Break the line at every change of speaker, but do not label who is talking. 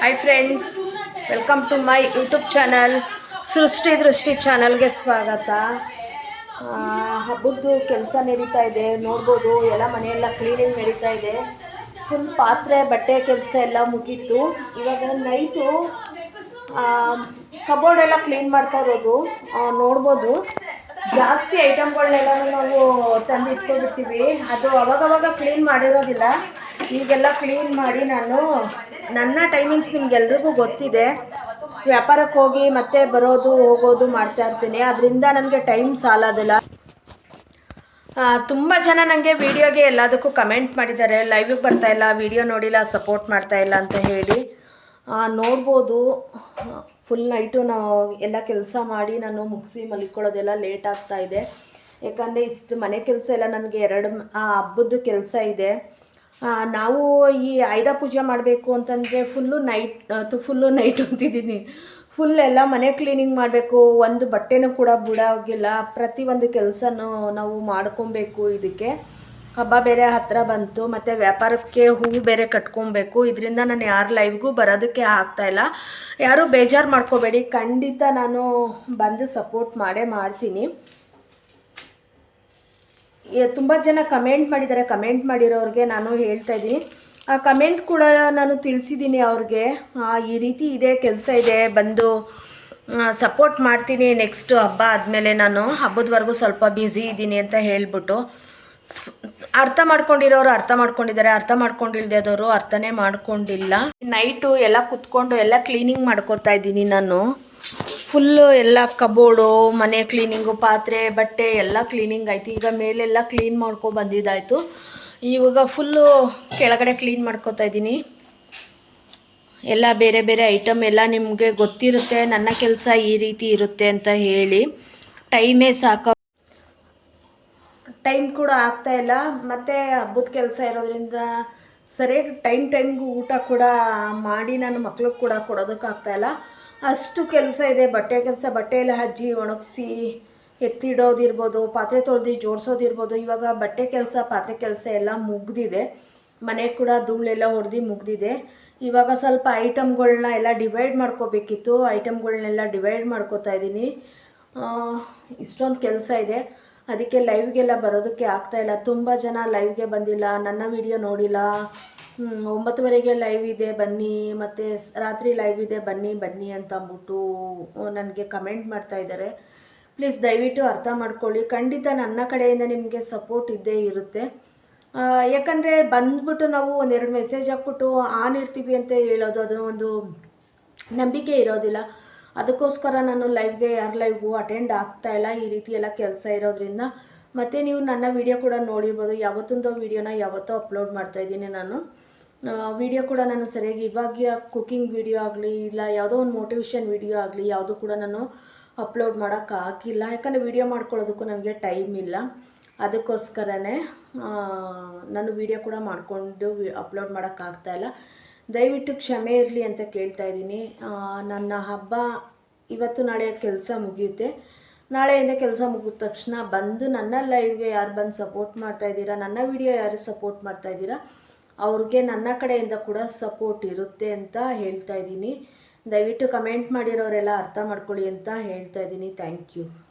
Hi friends welcome to my YouTube channel Srishti Drishti ಚಾನಲ್ಗೆ ಸ್ವಾಗತ. ಹಬ್ಬದ್ದು ಕೆಲಸ ನಡೀತಾ ಇದೆ. ನೋಡ್ಬೋದು, ಎಲ್ಲ ಮನೆಯೆಲ್ಲ ಕ್ಲೀನಿಂಗ್ ನಡೀತಾ ಇದೆ. ಫುಲ್ ಪಾತ್ರೆ, ಬಟ್ಟೆ ಕೆಲಸ ಎಲ್ಲ ಮುಗೀತು. ಇವಾಗ ನೈಟು ಕಬೋರ್ಡ್ ಎಲ್ಲ ಕ್ಲೀನ್ ಮಾಡ್ತಾ ಇರೋದು. ನೋಡ್ಬೋದು. ಜಾಸ್ತಿ ಐಟಮ್ಗಳನ್ನೆಲ್ಲ ನಾವು ತಂದು ಇಟ್ಕೊಂಡಿರ್ತೀವಿ ಅದು ಅವಾಗವಾಗ ಕ್ಲೀನ್ ಮಾಡಿರೋದಿಲ್ಲ. ಈಗೆಲ್ಲ ಕ್ಲೀನ್ ಮಾಡಿ ನಾನು ನನ್ನ ಟೈಮಿಂಗ್ಸ್ ನಿಮ್ಗೆಲ್ರಿಗೂ ಗೊತ್ತಿದೆ. ವ್ಯಾಪಾರಕ್ಕೆ ಹೋಗಿ ಮತ್ತೆ ಬರೋದು, ಹೋಗೋದು ಮಾಡ್ತಾ ಇರ್ತೀನಿ. ಅದರಿಂದ ನನಗೆ ಟೈಮ್ ಸಾಲೋದಿಲ್ಲ. ತುಂಬ ಜನ ನನಗೆ ವಿಡಿಯೋಗೆ ಎಲ್ಲದಕ್ಕೂ ಕಮೆಂಟ್ ಮಾಡಿದ್ದಾರೆ. ಲೈವಿಗೆ ಬರ್ತಾ ಇಲ್ಲ ವಿಡಿಯೋ ನೋಡಿಲ್ಲ ಸಪೋರ್ಟ್ ಮಾಡ್ತಾ ಇಲ್ಲ ಅಂತ ಹೇಳಿ. ನೋಡ್ಬೋದು. ಫುಲ್ ನೈಟು ನಾವು ಎಲ್ಲ ಕೆಲಸ ಮಾಡಿ ನಾನು ಮುಗಿಸಿ ಮಲ್ಕೊಳ್ಳೋದೆಲ್ಲ ಲೇಟ್ ಆಗ್ತಾ ಇದೆ. ಯಾಕಂದರೆ ಇಷ್ಟು ಮನೆ ಕೆಲಸ ಎಲ್ಲ ನನಗೆ ಎರಡು ಹಬ್ಬದ ಕೆಲಸ ಇದೆ. ನಾವು ಈ ಆಯುಧ ಪೂಜೆ ಮಾಡಬೇಕು ಅಂತಂದರೆ ಫುಲ್ಲು ನೈಟ್ ಫುಲ್ಲು ನೈಟ್ ಅಂತಿದ್ದೀನಿ. ಫುಲ್ ಎಲ್ಲ ಮನೆ ಕ್ಲೀನಿಂಗ್ ಮಾಡಬೇಕು, ಒಂದು ಬಟ್ಟೆನೂ ಕೂಡ ಬಿಡೋಗಿಲ್ಲ. ಪ್ರತಿಯೊಂದು ಕೆಲಸನೂ ನಾವು ಮಾಡ್ಕೊಬೇಕು ಇದಕ್ಕೆ. ಹಬ್ಬ ಬೇರೆ ಹತ್ತಿರ ಬಂತು, ಮತ್ತು ವ್ಯಾಪಾರಕ್ಕೆ ಹೂವು ಬೇರೆ ಕಟ್ಕೊಬೇಕು. ಇದರಿಂದ ನಾನು ಯಾರ ಲೈವ್ಗೂ ಬರೋದಕ್ಕೆ ಆಗ್ತಾಯಿಲ್ಲ ಯಾರೂ ಬೇಜಾರು ಮಾಡ್ಕೋಬೇಡಿ, ಖಂಡಿತ ನಾನು ಬಂದು ಸಪೋರ್ಟ್ ಮಾಡೇ ಮಾಡ್ತೀನಿ. ತುಂಬ ಜನ ಕಮೆಂಟ್ ಮಾಡಿದ್ದಾರೆ. ಕಮೆಂಟ್ ಮಾಡಿರೋರಿಗೆ ನಾನು ಹೇಳ್ತಾ ಇದ್ದೀನಿ. ಆ ಕಮೆಂಟ್ ಕೂಡ ನಾನು ತಿಳಿಸಿದ್ದೀನಿ ಅವ್ರಿಗೆ. ಈ ರೀತಿ ಇದೆ, ಕೆಲಸ ಇದೆ, ಬಂದು ಸಪೋರ್ಟ್ ಮಾಡ್ತೀನಿ ನೆಕ್ಸ್ಟ್ ಹಬ್ಬ ಆದಮೇಲೆ ನಾನು. ಹಬ್ಬದವರೆಗೂ ಸ್ವಲ್ಪ ಬ್ಯುಸಿ ಇದ್ದೀನಿ ಅಂತ ಹೇಳಿಬಿಟ್ಟು. ಅರ್ಥ ಮಾಡ್ಕೊಂಡಿರೋರು ಅರ್ಥ ಮಾಡ್ಕೊಂಡಿದ್ದಾರೆ. ಅರ್ಥ ಮಾಡ್ಕೊಂಡಿಲ್ದೇದವರು ಅರ್ಥನೇ ಮಾಡ್ಕೊಂಡಿಲ್ಲ. ನೈಟು ಎಲ್ಲ ಕುತ್ಕೊಂಡು ಎಲ್ಲ ಕ್ಲೀನಿಂಗ್ ಮಾಡ್ಕೊತಾ ಇದ್ದೀನಿ ನಾನು. ಫುಲ್ಲು ಎಲ್ಲ ಕಬೋರ್ಡು ಮನೆ ಕ್ಲೀನಿಂಗು ಪಾತ್ರೆ, ಬಟ್ಟೆ ಎಲ್ಲ ಕ್ಲೀನಿಂಗ್ ಆಯಿತು. ಈಗ ಮೇಲೆಲ್ಲ ಕ್ಲೀನ್ ಮಾಡ್ಕೊ ಬಂದಿದ್ದಾಯಿತು. ಇವಾಗ ಫುಲ್ಲು ಕೆಳಗಡೆ ಕ್ಲೀನ್ ಮಾಡ್ಕೊತಾ ಇದ್ದೀನಿ. ಎಲ್ಲ ಬೇರೆ ಬೇರೆ ಐಟಮ್ ಎಲ್ಲ ನಿಮಗೆ ಗೊತ್ತಿರುತ್ತೆ. ನನ್ನ ಕೆಲಸ ಈ ರೀತಿ ಇರುತ್ತೆ ಅಂತ ಹೇಳಿ. ಟೈಮೇ ಸಾಕ ಟೈಮ್ ಕೂಡ ಆಗ್ತಾ ಇಲ್ಲ. ಮತ್ತು ಹಬ್ಬದ ಕೆಲಸ ಇರೋದ್ರಿಂದ ಸರಿಯಾಗಿ ಟೈಮ್ ಟೈಮ್ಗೂ ಊಟ ಕೂಡ ಮಾಡಿ ನಾನು ಮಕ್ಳಿಗೆ ಕೂಡ ಕೊಡೋದಕ್ಕಾಗ್ತಾ ಇಲ್ಲ. ಅಷ್ಟು ಕೆಲಸ ಇದೆ, ಬಟ್ಟೆ ಕೆಲಸ, ಬಟ್ಟೆ ಎಲ್ಲ ಹಜ್ಜಿ, ಒಣಗಿಸಿ, ಎತ್ತಿಡೋದಿರ್ಬೋದು, ಪಾತ್ರೆ ತೊಳೆದು ಜೋಡಿಸೋದಿರ್ಬೋದು. ಇವಾಗ ಬಟ್ಟೆ ಕೆಲಸ, ಪಾತ್ರೆ ಕೆಲಸ ಎಲ್ಲ ಮುಗ್ದಿದೆ. ಮನೆ ಕೂಡ ಧೂಳೆಲ್ಲ ಹೊಡೆದು ಮುಗ್ದಿದೆ. ಇವಾಗ ಸ್ವಲ್ಪ ಐಟಮ್ಗಳನ್ನ ಎಲ್ಲ ಡಿವೈಡ್ ಮಾಡ್ಕೋಬೇಕಿತ್ತು. ಐಟಮ್ಗಳನ್ನೆಲ್ಲ ಡಿವೈಡ್ ಮಾಡ್ಕೋತಾ ಇದ್ದೀನಿ. ಇಷ್ಟೊಂದು ಕೆಲಸ ಇದೆ. ಅದಕ್ಕೆ ಲೈವ್ಗೆಲ್ಲ ಬರೋದಕ್ಕೆ ಆಗ್ತಾ ಇಲ್ಲ. ತುಂಬ ಜನ ಲೈವ್ಗೆ ಬಂದಿಲ್ಲ. ನನ್ನ ವಿಡಿಯೋ ನೋಡಿಲ್ಲ. ಒಂಬತ್ತುವರೆಗೆ ಲೈವ್ ಇದೆ, ಬನ್ನಿ, ಮತ್ತು ರಾತ್ರಿ ಲೈವ್ ಇದೆ, ಬನ್ನಿ ಬನ್ನಿ ಅಂತ ಅಂದ್ಬಿಟ್ಟು ನನಗೆ ಕಮೆಂಟ್ ಮಾಡ್ತಾ ಇದ್ದಾರೆ ಪ್ಲೀಸ್ ದಯವಿಟ್ಟು ಅರ್ಥ ಮಾಡ್ಕೊಳ್ಳಿ. ಖಂಡಿತ ನನ್ನ ಕಡೆಯಿಂದ ನಿಮಗೆ ಸಪೋರ್ಟ್ ಇದ್ದೇ ಇರುತ್ತೆ. ಯಾಕಂದರೆ ಬಂದ್ಬಿಟ್ಟು ನಾವು ಒಂದೆರಡು ಮೆಸೇಜ್ ಹಾಕ್ಬಿಟ್ಟು ಆನ್ ಇರ್ತೀವಿ ಅಂತ ಹೇಳೋದು, ಅದು ಒಂದು ನಂಬಿಕೆ ಇರೋದಿಲ್ಲ. ಅದಕ್ಕೋಸ್ಕರ ನಾನು ಲೈವ್ಗೆ ಯಾರು ಲೈವ್ಗೂ ಅಟೆಂಡ್ ಆಗ್ತಾ ಇಲ್ಲ ಈ ರೀತಿ ಎಲ್ಲ ಕೆಲಸ ಇರೋದ್ರಿಂದ. ಮತ್ತು ನೀವು ನನ್ನ ವಿಡಿಯೋ ಕೂಡ ನೋಡಿರ್ಬೋದು. ಯಾವತ್ತೊಂದು ವಿಡಿಯೋನ ಯಾವತ್ತೋ ಅಪ್ಲೋಡ್ ಮಾಡ್ತಾ ಇದ್ದೀನಿ ನಾನು. ವಿಡಿಯೋ ಕೂಡ ನಾನು ಸರಿಯಾಗಿ ಇವಾಗ ಕುಕಿಂಗ್ ವಿಡಿಯೋ ಆಗಲಿ, ಇಲ್ಲ ಯಾವುದೋ ಒಂದು ಮೋಟಿವೇಶನ್ ವಿಡಿಯೋ ಆಗಲಿ, ಯಾವುದು ಕೂಡ ನಾನು ಅಪ್ಲೋಡ್ ಮಾಡೋಕ್ಕಾಗಿಲ್ಲ ಯಾಕಂದರೆ ವಿಡಿಯೋ ಮಾಡ್ಕೊಳ್ಳೋದಕ್ಕೂ ನನಗೆ ಟೈಮ್ ಇಲ್ಲ. ಅದಕ್ಕೋಸ್ಕರನೇ ನಾನು ವಿಡಿಯೋ ಕೂಡ ಮಾಡಿಕೊಂಡು ಅಪ್ಲೋಡ್ ಮಾಡೋಕ್ಕಾಗ್ತಾಯಿಲ್ಲ ದಯವಿಟ್ಟು ಕ್ಷಮೆ ಇರಲಿ ಅಂತ ಕೇಳ್ತಾ ಇದ್ದೀನಿ. ನನ್ನ ಹಬ್ಬ ಇವತ್ತು ನಾಳೆ ಕೆಲಸ ಮುಗಿಯುತ್ತೆ. ನಾಳೆಯಿಂದ ಕೆಲಸ ಮುಗಿದ ತಕ್ಷಣ ಬಂದು ನನ್ನ ಲೈವ್ಗೆ ಯಾರು ಬಂದು ಸಪೋರ್ಟ್ ಮಾಡ್ತಾ ಇದ್ದೀರಾ? ನನ್ನ ವಿಡಿಯೋ ಯಾರು ಸಪೋರ್ಟ್ ಮಾಡ್ತಾ ಇದ್ದೀರಾ? ಅವ್ರಿಗೆ ನನ್ನ ಕಡೆಯಿಂದ ಕೂಡ ಸಪೋರ್ಟ್ ಇರುತ್ತೆ ಅಂತ ಹೇಳ್ತಾ ಇದ್ದೀನಿ. ದಯವಿಟ್ಟು ಕಮೆಂಟ್ ಮಾಡಿರೋರೆಲ್ಲ ಅರ್ಥ ಮಾಡ್ಕೊಳ್ಳಿ ಅಂತ ಹೇಳ್ತಾ ಇದ್ದೀನಿ. Thank you